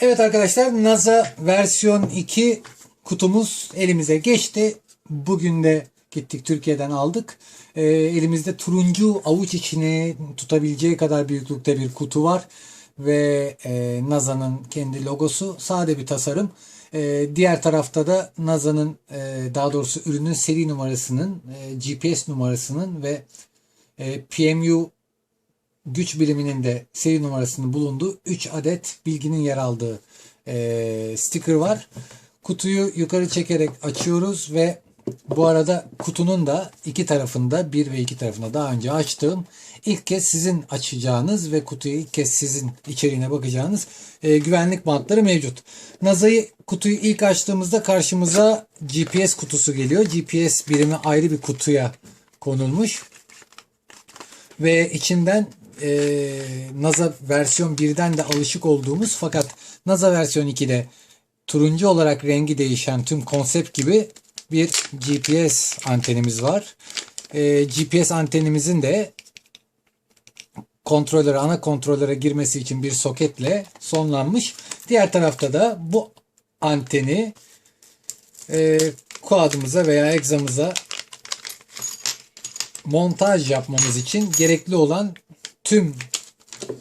Evet arkadaşlar NASA versiyon 2 kutumuz elimize geçti. Bugün de gittik Türkiye'den aldık. Ee, elimizde turuncu avuç içine tutabileceği kadar büyüklükte bir kutu var. Ve e, NASA'nın kendi logosu. Sade bir tasarım. Ee, diğer tarafta da NASA'nın e, daha doğrusu ürünün seri numarasının, e, GPS numarasının ve e, PMU güç biriminin de seri numarasının bulunduğu 3 adet bilginin yer aldığı e, sticker var. Kutuyu yukarı çekerek açıyoruz ve bu arada kutunun da iki tarafında bir ve iki tarafında daha önce açtığım ilk kez sizin açacağınız ve kutuya ilk kez sizin içeriğine bakacağınız e, güvenlik bantları mevcut. NASA'yı kutuyu ilk açtığımızda karşımıza GPS kutusu geliyor. GPS birimi ayrı bir kutuya konulmuş ve içinden e, NASA versiyon 1'den de alışık olduğumuz fakat NASA versiyon 2'de turuncu olarak rengi değişen tüm konsept gibi bir GPS antenimiz var. E, GPS antenimizin de kontrollere, ana kontrollere girmesi için bir soketle sonlanmış. Diğer tarafta da bu anteni e, quad'ımıza veya egzamıza montaj yapmamız için gerekli olan tüm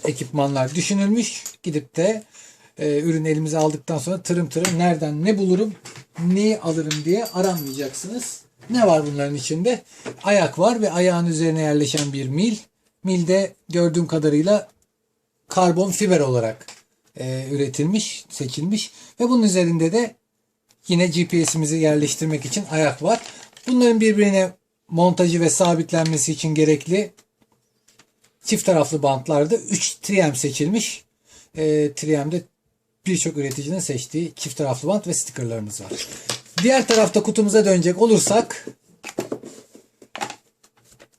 ekipmanlar düşünülmüş. Gidip de e, ürünü elimize aldıktan sonra tırım tırım nereden ne bulurum, neyi alırım diye aranmayacaksınız. Ne var bunların içinde? Ayak var ve ayağın üzerine yerleşen bir mil. Milde gördüğüm kadarıyla karbon fiber olarak e, üretilmiş, seçilmiş ve bunun üzerinde de yine GPS'imizi yerleştirmek için ayak var. Bunların birbirine montajı ve sabitlenmesi için gerekli çift taraflı bantlarda 3 triem seçilmiş. E, triem'de birçok üreticinin seçtiği çift taraflı bant ve stickerlarımız var. Diğer tarafta kutumuza dönecek olursak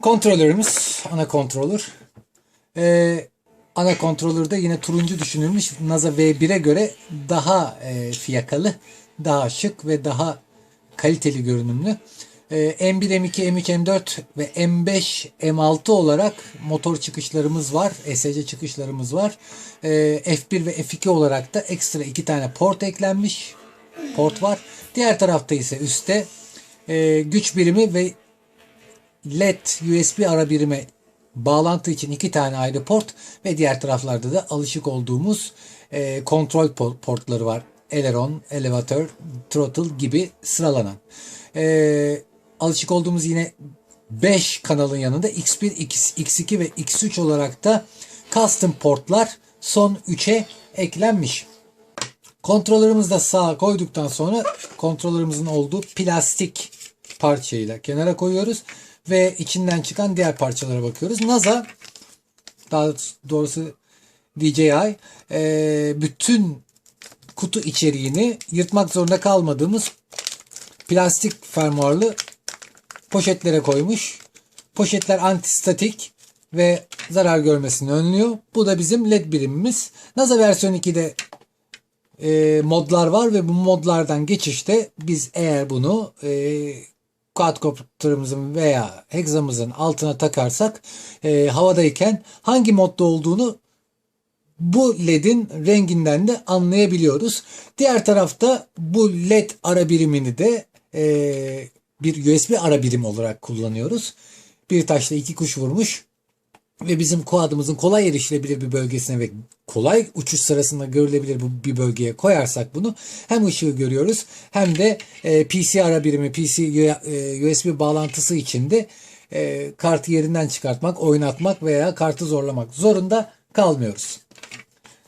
kontrolörümüz, ana kontrolör. E, ana kontrolörde yine turuncu düşünülmüş. NASA V1'e göre daha e, fiyakalı, daha şık ve daha kaliteli görünümlü. Ee, M1, M2, M3, M4 ve M5, M6 olarak motor çıkışlarımız var. SC çıkışlarımız var. Ee, F1 ve F2 olarak da ekstra iki tane port eklenmiş. Port var. Diğer tarafta ise üstte e, güç birimi ve LED USB ara birime bağlantı için iki tane ayrı port ve diğer taraflarda da alışık olduğumuz e, kontrol portları var. Eleron, elevatör, throttle gibi sıralanan. Ee, alışık olduğumuz yine 5 kanalın yanında X1, X, X2 ve X3 olarak da custom portlar son 3'e eklenmiş. Kontrolörümüzü de sağa koyduktan sonra kontrolörümüzün olduğu plastik parçayla kenara koyuyoruz ve içinden çıkan diğer parçalara bakıyoruz. NASA daha doğrusu DJI e, bütün kutu içeriğini yırtmak zorunda kalmadığımız plastik fermuarlı poşetlere koymuş. Poşetler antistatik ve zarar görmesini önlüyor. Bu da bizim LED birimimiz. NASA versiyon 2'de e, modlar var ve bu modlardan geçişte biz eğer bunu e, quadcopter'ımızın veya hexamızın altına takarsak e, havadayken hangi modda olduğunu bu LED'in renginden de anlayabiliyoruz. Diğer tarafta bu LED ara birimini de e, bir USB ara birim olarak kullanıyoruz. Bir taşla iki kuş vurmuş ve bizim quad'ımızın kolay erişilebilir bir bölgesine ve kolay uçuş sırasında görülebilir bir bölgeye koyarsak bunu hem ışığı görüyoruz hem de e, PC ara birimi, PC e, USB bağlantısı içinde e, kartı yerinden çıkartmak, oynatmak veya kartı zorlamak zorunda kalmıyoruz.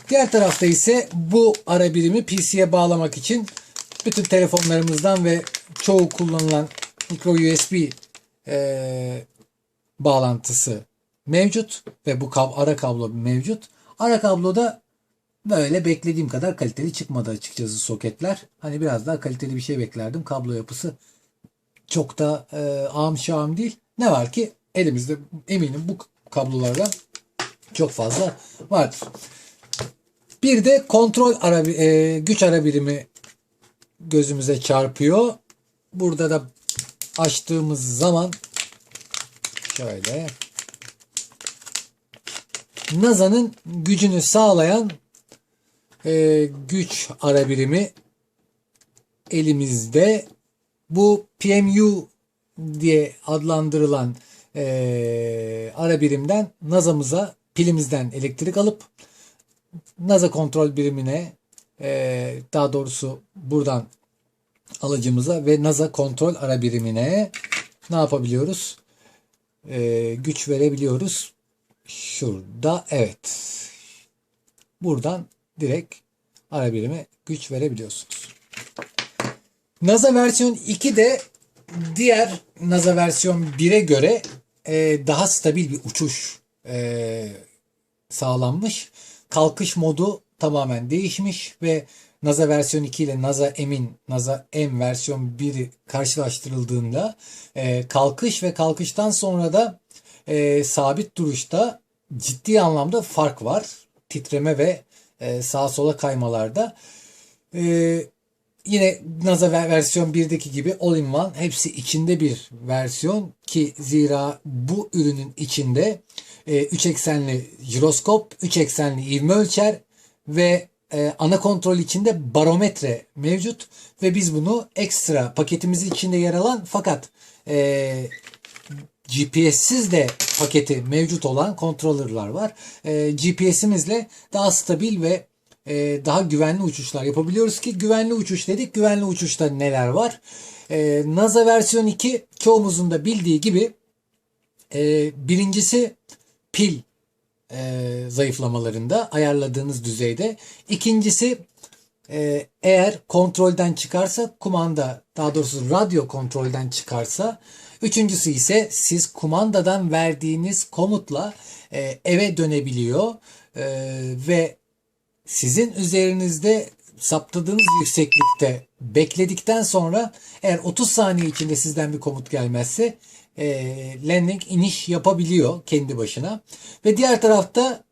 Diğer tarafta ise bu ara birimi PC'ye bağlamak için bütün telefonlarımızdan ve çoğu kullanılan micro USB e, bağlantısı mevcut ve bu kab ara kablo mevcut. Ara kabloda böyle beklediğim kadar kaliteli çıkmadı açıkçası soketler. Hani biraz daha kaliteli bir şey beklerdim. Kablo yapısı çok da e, ağım şağım değil. Ne var ki elimizde eminim bu kablolardan çok fazla vardır. Bir de kontrol ara, e, güç ara birimi gözümüze çarpıyor. Burada da açtığımız zaman şöyle NASA'nın gücünü sağlayan e, güç ara birimi elimizde. Bu PMU diye adlandırılan e, ara birimden NASA'mıza pilimizden elektrik alıp NASA kontrol birimine e, daha doğrusu buradan alıcımıza ve NASA kontrol ara birimine ne yapabiliyoruz? E, güç verebiliyoruz. Şurada evet. Buradan direkt ara birime güç verebiliyorsunuz. NASA versiyon 2 de diğer NASA versiyon 1'e göre e, daha stabil bir uçuş e, sağlanmış. Kalkış modu tamamen değişmiş ve NASA versiyon 2 ile NASA M'in NASA M versiyon 1'i karşılaştırıldığında e, kalkış ve kalkıştan sonra da e, sabit duruşta ciddi anlamda fark var. Titreme ve e, sağa sola kaymalarda. E, yine NASA versiyon 1'deki gibi all-in-one hepsi içinde bir versiyon ki zira bu ürünün içinde 3 eksenli jiroskop, 3 eksenli ivme ölçer ve e, ana kontrol içinde barometre mevcut ve biz bunu ekstra paketimizin içinde yer alan fakat e, GPS'siz de paketi mevcut olan kontrolörler var. E, GPS'imizle daha stabil ve e, daha güvenli uçuşlar yapabiliyoruz ki güvenli uçuş dedik. Güvenli uçuşta neler var? E, NASA versiyon 2 çoğumuzun da bildiği gibi e, birincisi pil e, zayıflamalarında ayarladığınız düzeyde. İkincisi e, eğer kontrolden çıkarsa kumanda daha doğrusu radyo kontrolden çıkarsa Üçüncüsü ise siz kumandadan verdiğiniz komutla e, eve dönebiliyor e, ve sizin üzerinizde saptadığınız yükseklikte bekledikten sonra eğer 30 saniye içinde sizden bir komut gelmezse e, landing iniş yapabiliyor kendi başına. Ve diğer tarafta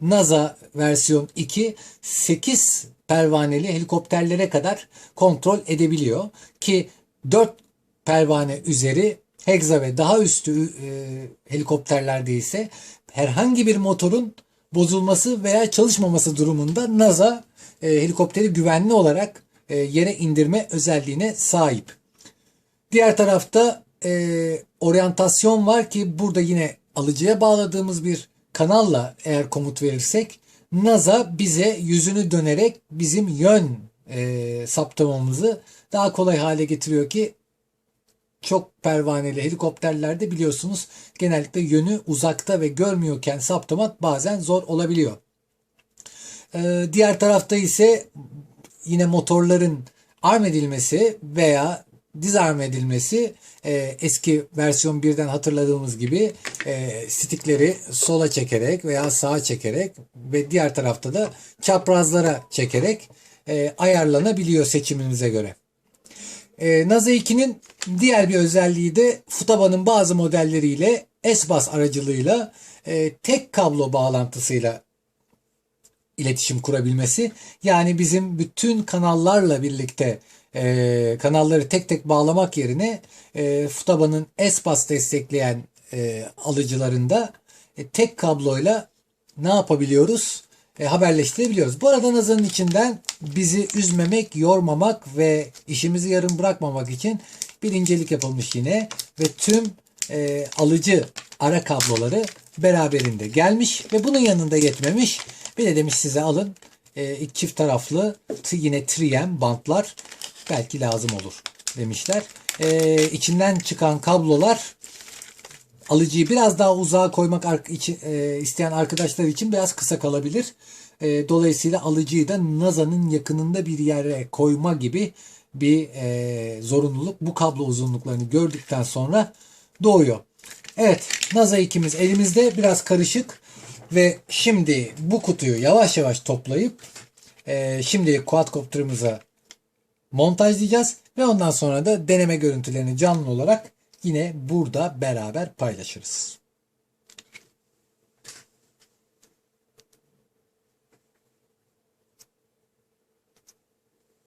NASA versiyon 2 8 pervaneli helikopterlere kadar kontrol edebiliyor ki 4 pervane üzeri Hexa ve daha üstü e, helikopterlerde ise herhangi bir motorun bozulması veya çalışmaması durumunda NASA e, helikopteri güvenli olarak e, yere indirme özelliğine sahip. Diğer tarafta e, oryantasyon var ki burada yine alıcıya bağladığımız bir kanalla eğer komut verirsek NASA bize yüzünü dönerek bizim yön e, saptamamızı daha kolay hale getiriyor ki çok pervaneli helikopterlerde biliyorsunuz genellikle yönü uzakta ve görmüyorken saptamak bazen zor olabiliyor. Ee, diğer tarafta ise yine motorların arm edilmesi veya disarm edilmesi e, eski versiyon 1'den hatırladığımız gibi e, stickleri sola çekerek veya sağa çekerek ve diğer tarafta da çaprazlara çekerek e, ayarlanabiliyor seçiminize göre. E, NASA 2'nin diğer bir özelliği de Futaba'nın bazı modelleriyle S-Bus aracılığıyla e, tek kablo bağlantısıyla iletişim kurabilmesi. Yani bizim bütün kanallarla birlikte e, kanalları tek tek bağlamak yerine e, Futaba'nın S-Bus destekleyen e, alıcılarında e, tek kabloyla ne yapabiliyoruz? e, haberleştirebiliyoruz. Bu arada Nazan'ın içinden bizi üzmemek, yormamak ve işimizi yarım bırakmamak için bir incelik yapılmış yine ve tüm e, alıcı ara kabloları beraberinde gelmiş ve bunun yanında yetmemiş. Bir de demiş size alın e, çift taraflı yine 3M bantlar belki lazım olur demişler. E, içinden çıkan kablolar alıcıyı biraz daha uzağa koymak e, isteyen arkadaşlar için biraz kısa kalabilir. E, dolayısıyla alıcıyı da NASA'nın yakınında bir yere koyma gibi bir e, zorunluluk bu kablo uzunluklarını gördükten sonra doğuyor. Evet NASA ikimiz elimizde biraz karışık ve şimdi bu kutuyu yavaş yavaş toplayıp e, şimdi quadcopter'ımıza montajlayacağız ve ondan sonra da deneme görüntülerini canlı olarak yine burada beraber paylaşırız.